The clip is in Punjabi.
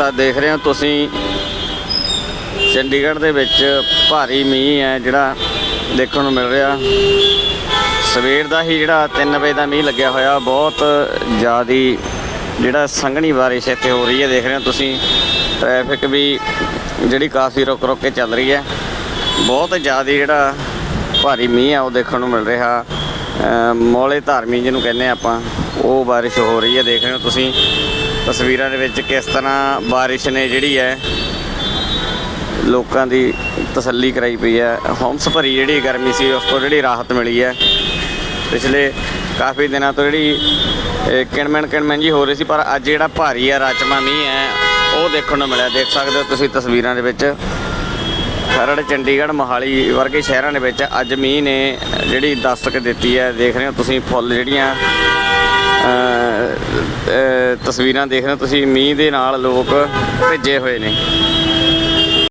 ਤਾਂ ਦੇਖ ਰਹੇ ਹੋ ਤੁਸੀਂ, ਚੰਡੀਗੜ੍ਹ ਦੇ ਵਿੱਚ ਭਾਰੀ ਮੀਂਹ ਹੈ ਜਿਹੜਾ ਦੇਖਣ ਨੂੰ ਮਿਲ ਰਿਹਾ। ਸਵੇਰ ਦਾ ਹੀ ਜਿਹੜਾ 3 ਵਜੇ ਦਾ ਮੀਂਹ ਲੱਗਿਆ ਹੋਇਆ, ਬਹੁਤ ਜ਼ਿਆਦੀ ਜਿਹੜਾ ਸੰਘਣੀ ਬਾਰਿਸ਼ ਇੱਥੇ ਹੋ ਰਹੀ ਹੈ, ਦੇਖ ਰਹੇ ਹੋ ਤੁਸੀਂ। ਟ੍ਰੈਫਿਕ ਵੀ ਜਿਹੜੀ ਕਾਫੀ ਰੁਕ ਰੁਕ ਕੇ ਚੱਲ ਰਹੀ ਹੈ। ਬਹੁਤ ਜ਼ਿਆਦੀ ਜਿਹੜਾ ਭਾਰੀ ਮੀਂਹ ਆ ਉਹ ਦੇਖਣ ਨੂੰ ਮਿਲ ਰਿਹਾ। ਮੌਲੇ ਧਾਰਮੀ ਜਿਹਨੂੰ ਕਹਿੰਦੇ ਆ ਆਪਾਂ, ਉਹ ਬਾਰਿਸ਼ ਹੋ ਰਹੀ ਹੈ, ਦੇਖ ਰਹੇ ਹੋ ਤੁਸੀਂ। ਤਸਵੀਰਾਂ ਦੇ ਵਿੱਚ ਕਿਸ ਤਰ੍ਹਾਂ ਬਾਰਿਸ਼ ਨੇ ਜਿਹੜੀ ਹੈ ਲੋਕਾਂ ਦੀ ਤਸੱਲੀ ਕਰਾਈ ਪਈ ਹੈ। ਹੌਂਸ ਭਰੀ ਜਿਹੜੀ ਗਰਮੀ ਸੀ, ਉਸ ਤੋਂ ਜਿਹੜੀ ਰਾਹਤ ਮਿਲੀ ਹੈ। ਪਿਛਲੇ ਕਾਫੀ ਦਿਨਾਂ ਤੋਂ ਜਿਹੜੀ, ਇਹ ਕਿਣਮਣ ਕਿਣਮਣ ਜੀ ਹੋ ਰਹੀ ਸੀ, ਪਰ ਅੱਜ ਜਿਹੜਾ ਭਾਰੀ ਹੈ ਰਾਚਮਾ ਮੀਂਹ ਹੈ, ਉਹ ਦੇਖਣ ਨੂੰ ਮਿਲਿਆ। ਦੇਖ ਸਕਦੇ ਹੋ ਤੁਸੀਂ ਤਸਵੀਰਾਂ ਦੇ ਵਿੱਚ। ਖਰੜ, ਚੰਡੀਗੜ੍ਹ ਮੋਹਾਲੀ ਵਰਗੇ ਸ਼ਹਿਰਾਂ ਦੇ ਵਿੱਚ ਅੱਜ ਮੀਂਹ ਨੇ ਜਿਹੜੀ ਦਸਤਕ ਦਿੱਤੀ ਹੈ। ਦੇਖ ਰਹੇ ਹੋ ਤੁਸੀਂ, ਫੁੱਲ ਜਿਹੜੀਆਂ ਤਸਵੀਰਾਂ ਦੇਖ ਰਹੇ ਹੋ ਤੁਸੀਂ ਮੀਂਹ ਦੇ ਨਾਲ ਲੋਕ ਭਿੱਜੇ ਹੋਏ ਨੇ।